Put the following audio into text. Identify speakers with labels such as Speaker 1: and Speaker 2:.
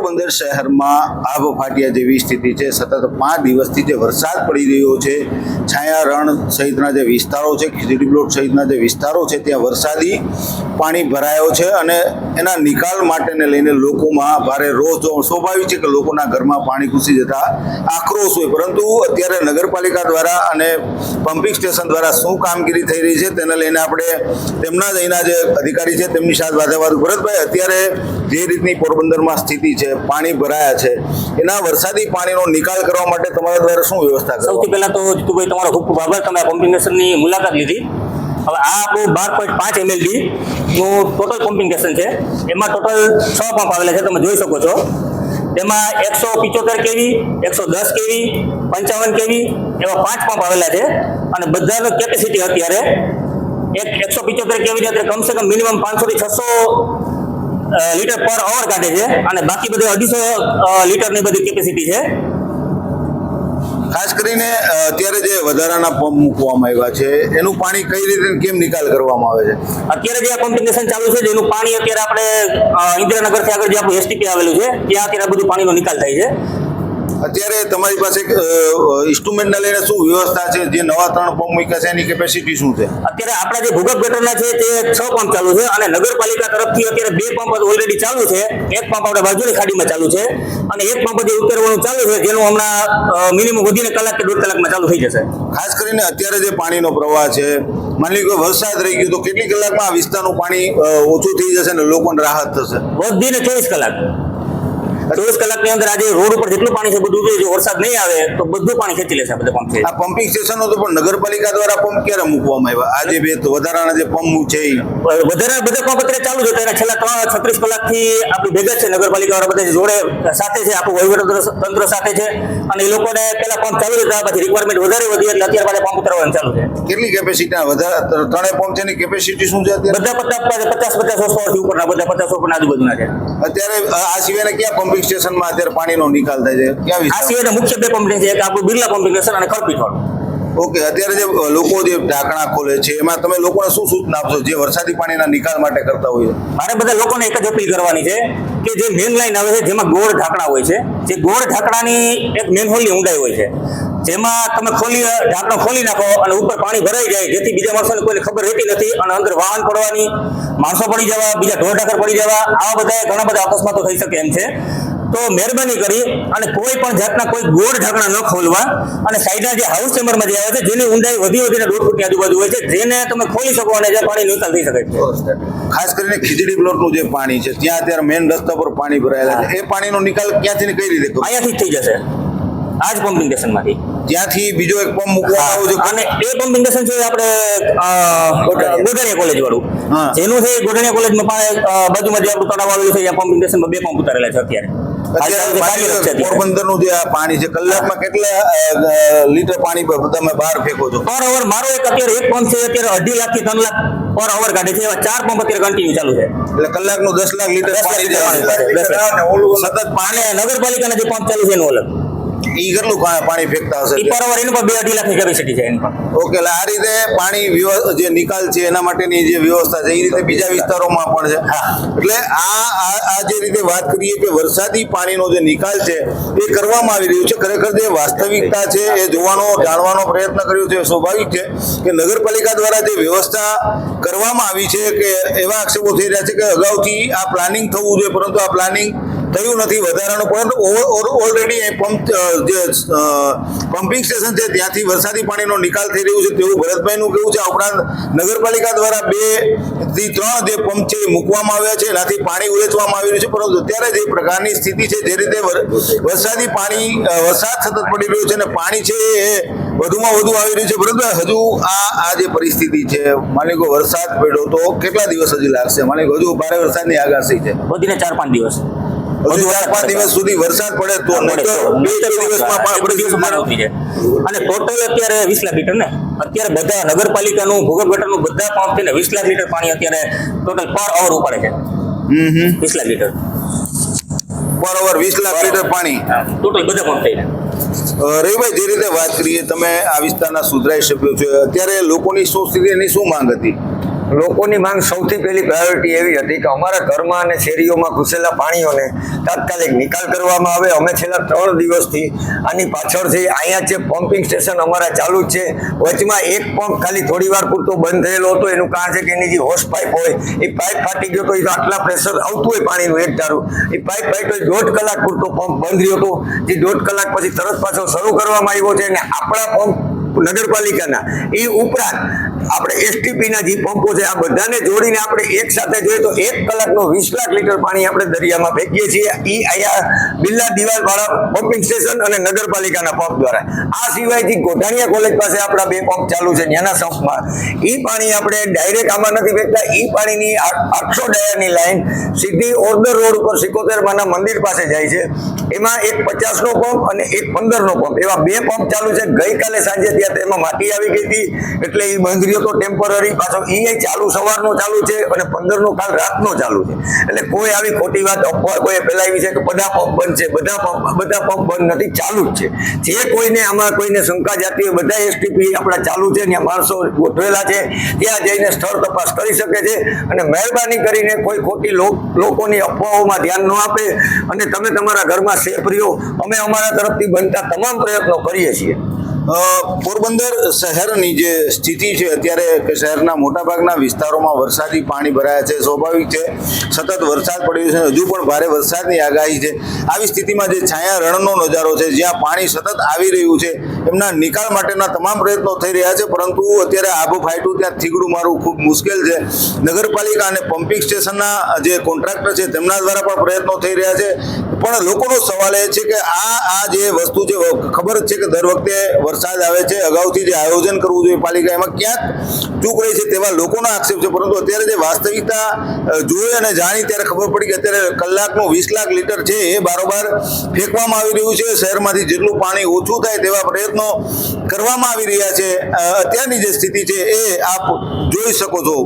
Speaker 1: પોરબંદર શહેરમાં આબ ફાટ્યા જેવી સ્થિતિ છે. સતત પાંચ દિવસથી જે વરસાદ પડી રહ્યો છે છાયા રણ સહિતના જે વિસ્તારો છે, ખીચડી પ્લોટ સહિતના જે વિસ્તારો છે, ત્યાં વરસાદી પાણી ભરાયો છે અને એના નિકાલ માટેને લઈને લોકોમાં ભારે રોષ જોવા સ્વાભાવિક છે કે લોકોના ઘરમાં પાણી ઘૂસી જતા આક્રોશ હોય. પરંતુ અત્યારે નગરપાલિકા દ્વારા અને પમ્પિંગ સ્ટેશન દ્વારા શું કામગીરી થઈ રહી છે તેને લઈને આપણે તેમના જ અહીંના જે અધિકારી છે તેમની સાથે વાદાવાદ ભરતભાઈ, અત્યારે જે રીતની પોરબંદરમાં સ્થિતિ છે, પાણી ભરાયા છે, એના વરસાદી પાણીનો નિકાલ કરવા માટે તમારા દ્વારા શું વ્યવસ્થા
Speaker 2: સૌથી પહેલા તો જીતુભાઈ, તમારો ખૂબ ખૂબ આભાર. તમે પમ્પિંગ સ્ટેશનની મુલાકાત લીધી. હવે આ આપણું બાર પોઈન્ટ પાંચ એમએલડી નું ટોટલ પમ્પિંગ છે. એમાં ટોટલ છ પંપ આવેલા છે, તમે જોઈ શકો છો. તેમાં એકસો પિચોતેર કેવી એકસો દસ કેવી પંચાવન કેવી એવા પાંચ પંપ આવેલા છે. અને બધાનો કેપેસિટી અત્યારે એક એકસો પિચોતેર કેવી અત્યારે કમસે કમ મિનિમમ પાંચસો થી છસો લીટર પર અવર કાઢે છે. અને બાકી બધી અઢીસો લીટરની બધી કેપેસિટી છે.
Speaker 1: ખાસ કરીને અત્યારે જે વધારાના પંપ મૂકવામાં આવ્યા છે, એનું પાણી કઈ રીતે કેમ નિકાલ કરવામાં આવે છે?
Speaker 2: અત્યારે જે પમ્પિંગ સ્ટેશન ચાલુ છે જેનું પાણી અત્યારે આપણે ઇન્દિરાનગરથી આગળ જે આપણું એસટીપી આવેલું છે, ત્યાં અત્યારે બધું પાણીનો નિકાલ થાય છે.
Speaker 1: અત્યારે તમારી પાસે ઇન્સ્ટ્રુમેન્ટને લઈને શું વ્યવસ્થા છે? જે નવા ત્રણ પંપ મૂક્યા છે એની કેપેસિટી શું છે?
Speaker 2: અત્યારે આપણા જે ભૂગર્ભ ગટરના છે તે છ પંપ ચાલુ છે અને નગરપાલિકા તરફથી અત્યારે બે પંપ ઓલરેડી ચાલુ છે. એક પંપ આપણે બાજુની ખાડીમાં ચાલુ છે અને એક પંપ જે ઉતરવાનું ચાલુ છે જેનું હમણાં મિનિમમ વધીને કલાક કે દોઢ કલાકમાં ચાલુ થઈ જશે.
Speaker 1: ખાસ કરીને અત્યારે જે પાણીનો પ્રવાહ છે માની લો વરસાદ રહી ગયો તો કેટલી કલાકમાં આ વિસ્તારનું પાણી ઓછું થઈ જશે અને લોકોને રાહત થશે?
Speaker 2: વધીને ચોવીસ કલાક. ચોવીસ કલાકની અંદર આજે રોડ ઉપર જેટલું પાણી છે બધું જો વરસાદ નહીં આવે તો બધું પાણી ખેંચી લેશે બધા પંપ
Speaker 1: આ પમ્પિંગ સ્ટેશનો તો પણ નગરપાલિકા દ્વારા પંપ ક્યારે મૂકવામાં આવ્યા? આજે બે વધારાના જે પંપ છે
Speaker 2: વધારા બધા પંપ અત્યારે ચાલુ છે ત્યારે છેલ્લા ત્રણ છત્રીસ કલાકથી આપણી ભેગા છે નગરપાલિકા વાળા બધા જોડે સાથે છે આપણું વહીવટ તંત્ર સાથે છે. અને એ લોકોને પેલા પંપ ચાલુ હતા પછી રિક્વાયરમેન્ટ વધારે વધી એટલે અત્યારે પાછા પંપ ઉતરવાનું ચાલુ છે.
Speaker 1: કેટલી કેપેસિટી વધારે ત્રણેય પંપ છે કેપેસિટી શું છે
Speaker 2: બધા પચાસ પચાસ પચાસ વર્ષ ઉપરના બધા પચાસ ઉપરના આજુબાજુના છે.
Speaker 1: અત્યારે આ સિવાયના કયા પમ્પિંગ સ્ટેશનમાં અત્યારે પાણીનો નિકાલ થાય છે?
Speaker 2: આ સિવાયના મુખ્ય બે પંપ છે. એક આપણું બિરલા પમ્પિંગ સ્ટેશન અને ખરપીઠોળ
Speaker 1: ઓકે અત્યારે જે લોકો જે ઢાંકણા ખોલે છે એમાં તમે લોકોને શું સૂચના આપશો જે વરસાદી પાણીના નિકાલ માટે કરતા હોય
Speaker 2: મારે બધા લોકોને એક જ અપીલ કરવાની છે કે જે મેન લાઈન આવે છે જેમાં ગોળ ઢાંકણા હોય છે જે ગોળ ઢાંકણાની એક મેનહોલની ઊંડાઈ હોય છે. જેમાં તમે ખોલી ઢાંકણો ખોલી નાખો અને ઉપર પાણી ભરાઈ જાય જેથી બીજા માણસોને કોઈને ખબર રહેતી નથી અને અંદર વાહન પડવાની માણસો પડી જવા બીજા ઢોર ઢાકર પડી જવા આવા બધા ઘણા બધા અકસ્માતો થઈ શકે એમ છે. તો મહેરબાની કરી અને કોઈ પણ જાતના કોઈ ગોળ ઢાંકણા ન ખોલવા અને સાઈડના જે હાઉસ ચેમ્બરમાં જે આવે છે જેની ઊંડાઈ વધી વધીને દોઢ ફૂટની આજુબાજુ હોય છે જેને તમે ખોલી શકો અને જે પાણી નિકાલ થઈ શકે. છે
Speaker 1: ખાસ કરીને ખીચડી પ્લોટનું જે પાણી છે ત્યાં અત્યારે મેઇન રસ્તા પર પાણી ભરાયેલા છે. એ પાણીનો નિકાલ ક્યાંથી ને કઈ રીતે
Speaker 2: અહીંયાથી થઈ જશે. આ જ પમ્પિંગ સ્ટેશનમાંથી
Speaker 1: ત્યાંથી બીજો એક પંપ મૂકવા આવ્યો છે.
Speaker 2: અને એ પંપ ઇન્ડક્શન છે આપણે ગોઢાણીયા કોલેજ વાળું. જેનું છે ગોઢાણીયા કોલેજમાં પણ બાજુમાં જે આપણું તળાવ આવેલું છે ત્યાં પમ્પિંગ સ્ટેશનમાં બે પંપ ઉતારેલા છે અત્યારે. છે
Speaker 1: પાણી જે છે કલાકમાં કેટલા લીટર પાણી તમે બહાર ફેંકો છો?
Speaker 2: પર અવર મારો એક અત્યારે એક પંપ છે અત્યારે અઢી લાખથી ત્રણ લાખ પર અવર કાઢે છે. એવા ચાર પંપ અત્યારે કન્ટિન્યુ ચાલુ છે.
Speaker 1: એટલે કલાકનું દસ લાખ લીટર
Speaker 2: દસ લાખ
Speaker 1: પાણી
Speaker 2: લીટર
Speaker 1: સતત પાણી
Speaker 2: નગરપાલિકાના જે પંપ ચાલુ છે એનું અલગ.
Speaker 1: ઈ કેટલું પાણી ફેંકતા હશે
Speaker 2: એ પર એનું પણ બે અઢી લાખની કેપેસિટી છે એની
Speaker 1: ઓકે એટલે આ રીતે પાણી જે નિકાલ છે એના માટેની જે વ્યવસ્થા છે એ રીતે બીજા વિસ્તારોમાં પણ છે. એટલે આ આ- આ જે રીતે વાત કરીએ કે વરસાદી પાણીનો જે નિકાલ છે એ કરવામાં આવી રહ્યું છે. ખરેખર જે વાસ્તવિકતા છે એ જોવાનો જાણવાનો પ્રયત્ન કર્યો છે સ્વાભાવિક છે કે નગરપાલિકા દ્વારા જે વ્યવસ્થા કરવામાં આવી છે કે એવા આક્ષેપો થઈ રહ્યા છે કે અગાઉથી આ પ્લાનિંગ થવું જોઈએ પરંતુ આ પ્લાનિંગ થયું નથી વધારાનું, પરંતુ ઓલરેડી પંપ જે પંપિંગ સ્ટેશન છે, ત્યાંથી વરસાદી પાણીનો નિકાલ થઈ રહ્યું છે. તેવું ભરતભાઈનું કેવું છે, આ ઉપરાંત નગરપાલિકા દ્વારા બેથી ત્રણ જે પંપ છે મૂકવામાં આવ્યા છે. એનાથી પાણી ઉલેચવામાં આવી રહ્યું છે. પરંતુ અત્યારે જે પ્રકારની સ્થિતિ છે, જે રીતે વરસાદી પાણી વરસાદ સતત પડી રહ્યો છે અને પાણી છે એ વધુમાં વધુ આવી રહ્યું છે. પરંતુ હજુ આ આ જે પરિસ્થિતિ છે, માની લો વરસાદ પડ્યો તો કેટલા દિવસ હજી લાગશે? માની હજુ ભારે વરસાદની આગાહી છે.
Speaker 2: વધીને ચાર પાંચ દિવસ.
Speaker 1: હજુ ચાર પાંચ દિવસ સુધી વરસાદ પડે તો
Speaker 2: અને ટોટલ અત્યારે વીસ લાખ લીટર ને? અત્યારે બધા નગરપાલિકાનું ભૂગર્ભ ગટરનું બધા પંપ થઈને વીસ લાખ લીટર પાણી અત્યારે ટોટલ પર અવર ઉપાડે છે. વીસ લાખ લીટર.
Speaker 1: અવર વીસ લાખ લીટર પાણી.
Speaker 2: ટોટલ બધા પંપ થઈને
Speaker 1: રવિભાઈ જે રીતે વાત કરીએ તમે આ વિસ્તારના સુધરાઈ સભ્યો છો અત્યારે લોકોની શું સ્થિતિ એની શું માંગ હતી?
Speaker 3: લોકોની માંગ સૌથી પહેલી પ્રાયોરિટી એવી હતી કે અમારા ઘરમાં અને શેરીઓમાં ઘૂસેલા પાણીઓને તાત્કાલિક નિકાલ કરવામાં આવે. અમે છેલ્લા ત્રણ દિવસથી આની પાછળથી અહીંયા જે પમ્પિંગ સ્ટેશન અમારા ચાલુ જ છે. વચમાં એક પંપ ખાલી થોડી વાર પૂરતો બંધ થયેલો હતો. એનું કારણ છે કે એની જે હોસ પાઇપ હોય, એ પાઇપ ફાટી ગયો તો એ આટલા પ્રેશર આવતું હોય પાણીનું એક ધારું. એ પાઇપ ફાટ્યો દોઢ કલાક પૂરતો પંપ બંધ રહ્યો હતો. જે દોઢ કલાક પછી તરત પાછો શરૂ કરવામાં આવ્યો છે અને આપણા પંપ નગરપાલિકાના. એ ઉપરાંત આપણે એસટીપીના જે પંપો છે, આ બધાને જોડીને આપણે એક સાથે જોઈએ તો એક કલાકનો વીસ લાખ લીટર પાણી આપણે દરિયામાં ફેંકીએ છીએ. એ અહીંયા બિલ્લા દિવાલ વાળા પમ્પિંગ સ્ટેશન અને નગરપાલિકાના પંપ દ્વારા. આ સિવાયથી ગોઢાણીયા કોલેજ પાસે આપણા બે પંપ ચાલુ છે, ત્યાંના સંપમાં એ પાણી આપણે ડાયરેક્ટ આમાં નથી ફેંકતા. એ પાણીની આઠસો ડાયરની લાઈન સીધી ઓર્ડર રોડ ઉપર સિકોતેર માના મંદિર પાસે જાય છે. એમાં એક પચાસનો પંપ અને એક પંદરનો પંપ. એવા બે પંપ ચાલુ છે. ગઈકાલે સાંજે ત્યાં એમાં માટી આવી ગઈ હતી. એટલે એ બંધ રહ્યો તો ટેમ્પરરી પાછો એ ચાલુ, સવારનો ચાલુ છે અને પંદરનો કાલ રાતનો ચાલુ છે. એટલે કોઈ આવી ખોટી વાત અફવા કોઈ ફેલાવી છે કે બધા પંપ બંધ છે, બધા પંપ બધા પંપ બંધ નથી, ચાલુ જ છે. જે કોઈને આમાં કોઈને શંકા જાતી હોય, બધા એસટીપી આપણા ચાલુ છે, ત્યાં માણસો ગોઠવેલા છે. ત્યાં જઈને સ્થળ તપાસ કરી શકે છે અને મહેરબાની કરીને કોઈ ખોટી લોકોની અફવાઓમાં ધ્યાન ન આપે અને તમે તમારા ઘરમાં સેફ રહ્યો. અમે અમારા તરફથી બનતા તમામ પ્રયત્નો કરીએ છીએ.
Speaker 1: પોરબંદર શહેરની જે સ્થિતિ છે, અત્યારે શહેરના મોટાભાગના વિસ્તારોમાં વરસાદી પાણી ભરાયા છે, સ્વાભાવિક છે. સતત વરસાદ પડ્યો છે, હજુ પણ ભારે વરસાદની આગાહી છે. આવી સ્થિતિમાં જે છાયા રણનો નજારો છે, જ્યાં પાણી સતત આવી રહ્યું છે, એમના નિકાલ માટેના તમામ પ્રયત્નો થઈ રહ્યા છે, પરંતુ અત્યારે આબુ ફાઈટું ત્યાં થીગડું મારવું ખૂબ મુશ્કેલ છે. નગરપાલિકા અને પમ્પિંગ સ્ટેશનના જે કોન્ટ્રાક્ટર છે, તેમના દ્વારા પણ પ્રયત્નો થઈ રહ્યા છે. પણ લોકોનો સવાલ એ છે કે આ આ જે વસ્તુ છે, ખબર છે કે દર વખતે વરસાદ આવે છે, અગાઉથી જે આયોજન કરવું જોઈએ પાલિકા, એમાં ક્યાંક ચૂક રહી છે તેવા લોકોનો આક્ષેપ છે. પરંતુ અત્યારે જે વાસ્તવિકતા જોઈ અને જાણી ત્યારે ખબર પડી કે અત્યારે કલાકનું વીસ લાખ લીટર છે એ બારોબાર ફેંકવામાં આવી રહ્યું છે. શહેરમાંથી જેટલું પાણી ઓછું થાય તેવા પ્રયત્નો કરવામાં આવી રહ્યા છે. અત્યારની જે સ્થિતિ છે એ આપ જોઈ શકો છો.